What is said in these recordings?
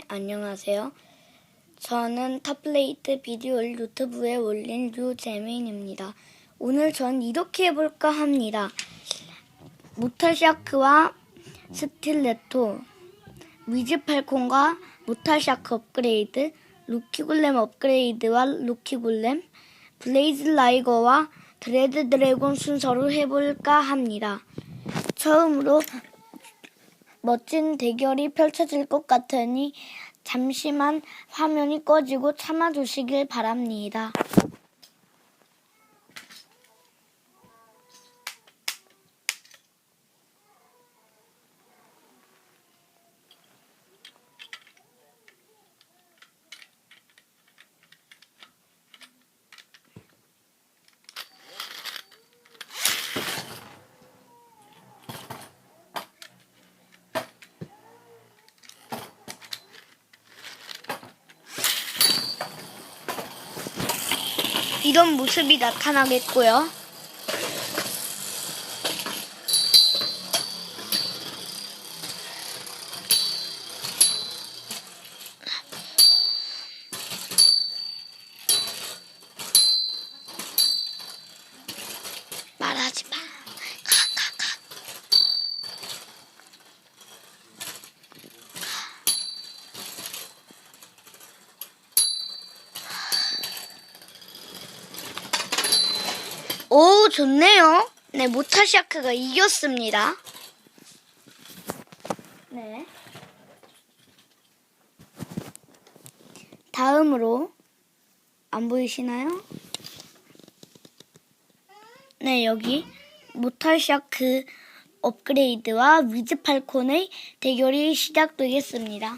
네, 안녕하세요. 저는 탑플레이트 비디오를 유튜브에 올린 류재민입니다. 오늘 전 이렇게 해볼까 합니다. 모탈샤크와 스틸레토, 위즈팔콘과 모탈샤크 업그레이드, 루키골렘 업그레이드와 루키골렘, 블레이즈 라이거와 드레드 드래곤 순서로 해볼까 합니다. 처음으로 멋진 대결이 펼쳐질 것 같으니 잠시만 화면이 꺼지고 참아주시길 바랍니다. 이런 모습이 나타나겠고요. 오, 좋네요. 네, 모타샤크가 이겼습니다. 네. 다음으로, 안 보이시나요? 네, 여기, 모탈샤크 업그레이드와 위즈팔콘의 대결이 시작되겠습니다.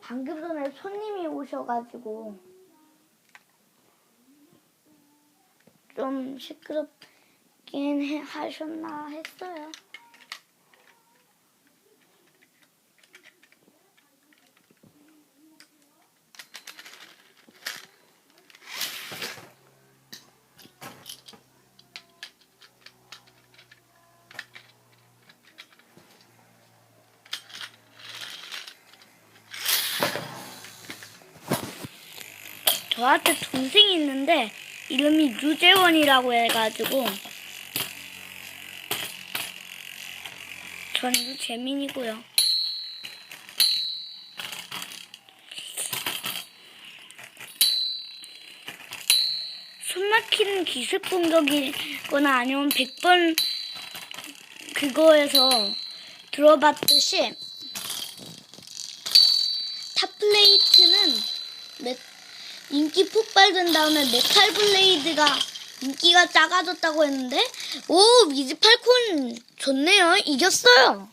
방금 전에 손님이 오셔가지고, 좀 시끄럽긴 해- 하셨나 했어요. 저한테 동생이 있는데 이름이 유재원이라고 해가지고 전 유재민이고요. 손막히는 기습 공격이거나 아니면 100번 그거에서 들어봤듯이 탑플레이트는 몇 인기 폭발된 다음에 메탈 블레이드가 인기가 작아졌다고 했는데 오 미즈 팔콘 좋네요. 이겼어요.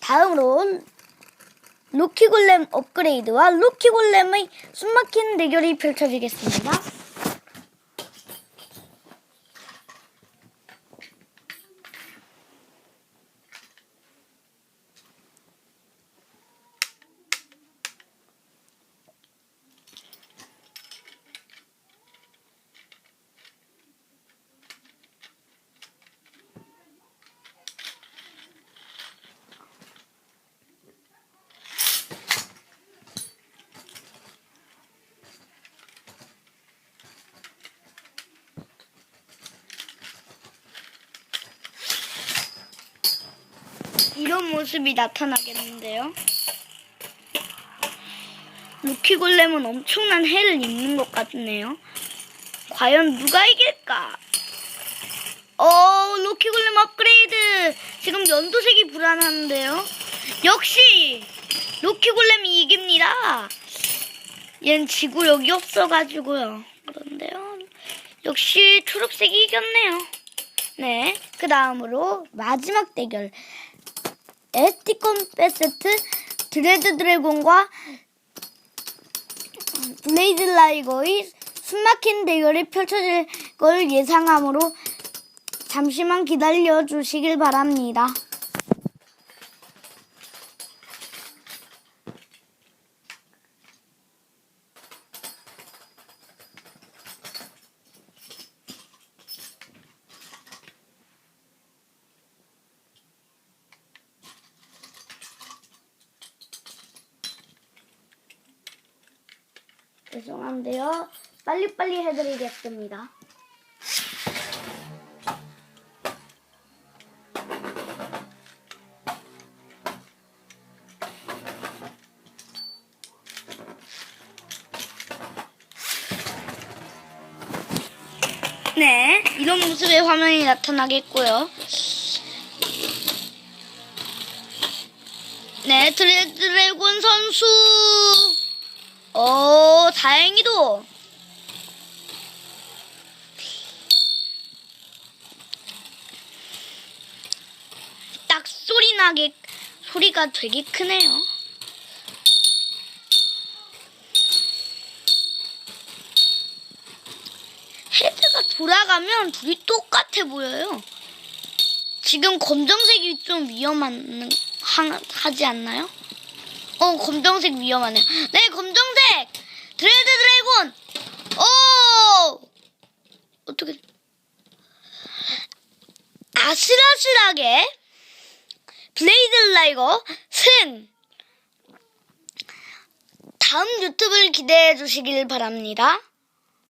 다음으로 로키골렘 업그레이드와 로키골렘의 숨막히는 대결이 펼쳐지겠습니다 이런 모습이 나타나겠는데요 루키골렘은 엄청난 해를 입는 것 같네요 과연 누가 이길까? 어, 로키골렘 업그레이드. 지금 연두색이 불안한데요. 역시 로키골렘이 이깁니다. 얘는 지구력이 없어가지고요. 그런데요. 역시 초록색이 이겼네요. 네. 그 다음으로 마지막 대결. 에티콘 베세트 드레드 드래곤과 블레이드 라이거의 숨막힌 대결이 펼쳐질 걸 예상하므로 잠시만 기다려 주시길 바랍니다. 죄송한데요. 빨리빨리 해드리겠습니다. 네, 이런 모습의 화면이 나타나겠고요. 네, 드래, 드래곤 선수. 어, 다행히도. 딱 소리 나게, 소리가 되게 크네요. 헤드가 돌아가면 둘이 똑같아 보여요. 지금 검정색이 좀 위험한 하, 하지 않나요? 어 검정색 위험하네요. 네 검정색 드레드 드래곤. 오 어떻게 아슬아슬하게 블레이드 라이거 승. 다음 유튜브를 기대해 주시길 바랍니다.